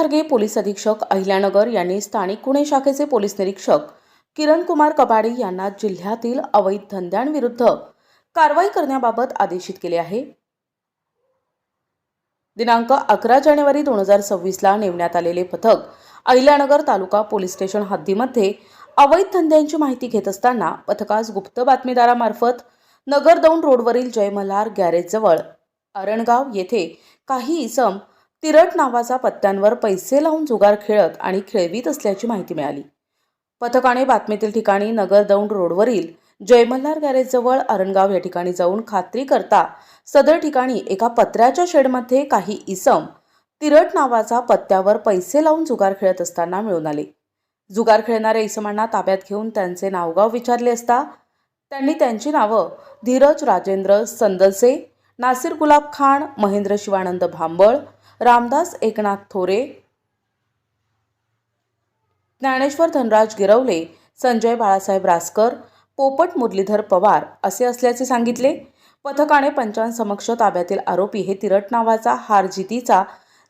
Kharge police अधीक्षक अहिल्यानगर यांनी स्थानिक पुणे शाखेचे पोलीस निरीक्षक किरण कुमार कबाडे यांना जिल्ह्यातील अवैध धंद्यांविरुद्ध कारवाई करण्याबाबत आदेशित केले आहे. दिनांक अकरा जानेवारी दोन हजार सव्वीसला नेमण्यात आलेले पथक अहिल्यानगर तालुका पोलीस स्टेशन हद्दीमध्ये अवैध धंद्यांची माहिती घेत असताना पथकास गुप्त बातमीदारामार्फत नगर दौंड रोडवरील जयमल्हार गॅरेजजवळ अरणगाव येथे काही इसम तिरट नावाचा पत्त्यांवर पैसे लावून जुगार खेळत आणि खेळवीत असल्याची माहिती मिळाली. पथकाने बातमीतील ठिकाणी नगर दौंड रोडवरील जयमल्हार गॅरेजजवळ अरणगाव या ठिकाणी जाऊन खात्री करता सदर ठिकाणी एका पत्र्याच्या शेडमध्ये काही इसम तिरट नावाचा पत्त्यावर पैसे लावून जुगार खेळत असताना मिळून आले. जुगार खेळणाऱ्या इसमांना ताब्यात घेऊन त्यांचे नावगाव विचारले असता त्यांनी त्यांची नावं धीरज राजेंद्र संदलसे नासिर गुलाब खान महेंद्र शिवानंद भांबळ रामदास एकनाथ थोरे ज्ञानेश्वर धनराज गिरवले संजय बाळासाहेब रासकर पोपट मुरलीधर पवार असे असल्याचे सांगितले. पथकाने पंचांसमक्ष ताब्यातील आरोपी हे तिरट नावाचा हारजितीचा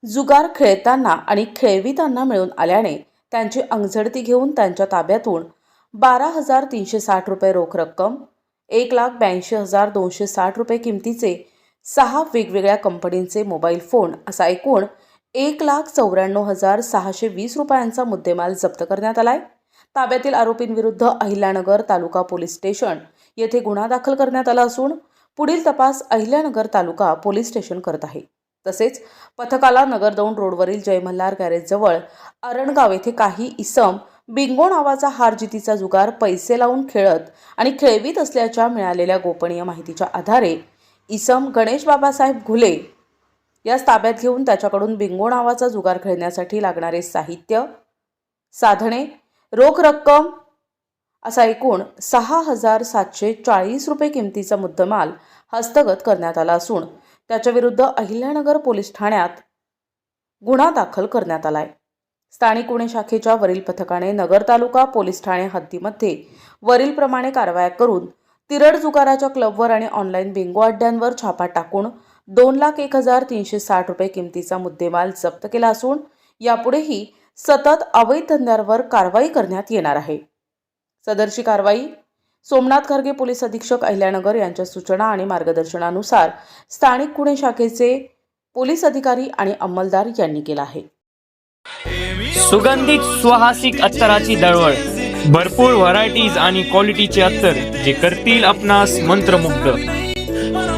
जुगार खेळताना आणि खेळवितांना मिळून आल्याने त्यांची अंगझडती घेऊन त्यांच्या ताब्यातून बारा हजार तीनशे साठ रुपये रोख रक्कम एक लाख ब्याऐंशी हजार दोनशे साठ रुपये किमतीचे सहा वेगवेगळ्या कंपनींचे मोबाईल फोन असा एकूण एक लाख चौऱ्याण्णव हजार सहाशे वीस रुपयांचा मुद्देमाल जप्त करण्यात आला आहे ताब्यातील आरोपींविरुद्ध अहिल्यानगर तालुका पोलीस स्टेशन येथे गुन्हा दाखल करण्यात आला असून पुढील तपास अहिल्यानगर तालुका पोलीस स्टेशन करत आहे. तसेच पथकाला नगरदौंड रोडवरील जयमल्हार गॅरेजजवळ अरणगाव येथे काही इसम बिंगो नावाचा हारजितीचा जुगार पैसे लावून खेळत आणि खेळवीत असल्याच्या मिळालेल्या गोपनीय माहितीच्या आधारे इसम गणेश बाबासाहेब घुले यास ताब्यात घेऊन त्याच्याकडून बिंगो नावाचा जुगार खेळण्यासाठी लागणारे साहित्य साधने रोख रक्कम असा एकूण सहा हजार सातशे चाळीस रुपये किमतीचा मुद्देमाल हस्तगत करण्यात आला असून त्याच्याविरुद्ध अहिल्यानगर पोलीस ठाण्यात गुन्हा दाखल करण्यात आलाय. स्थानिक गुन्हे शाखेच्या वरील पथकाने नगर तालुका पोलीस ठाणे हद्दीमध्ये वरीलप्रमाणे कारवाया करून तिरड जुगाराच्या क्लबवर आणि ऑनलाईन बिंगो अड्ड्यांवर छापा टाकून दोन लाख एक हजार तीनशे साठ रुपये किमतीचा मुद्देमाल जप्त केला असून यापुढेही सतत अवैध धंद्यांवर कारवाई करण्यात येणार आहे. सदरची कारवाई? सोमनाथ खरगे पोलीस अधीक्षक अहिल्यानगर यांच्या सूचना आणि मार्गदर्शनानुसार स्थानिक गुन्हे शाखेचे पोलीस अधिकारी आणि अंमलदार यांनी केला आहे. सुगंधित सुहासिक अत्तराची दळवळ भरपूर व्हरायटीज आणि क्वालिटीचे अत्तर जे करतील आपणास मंत्रमुग्ध.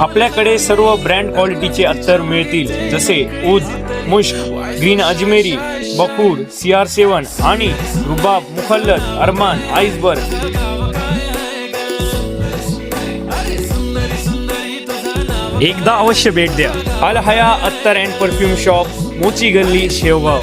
आपल्याकडे सर्व ब्रँड क्वालिटीचे अत्तर मिळतील जसे उद मुश्क ग्रीन अजमेरी बकूर सी आर सेवन आणि रुबाब मुखल्लत अरमान आईसबर्ग एकदा अवश्य भेट द्या. अल हया अत्तर अँड परफ्यूम शॉप मोची गल्ली शेवगाव.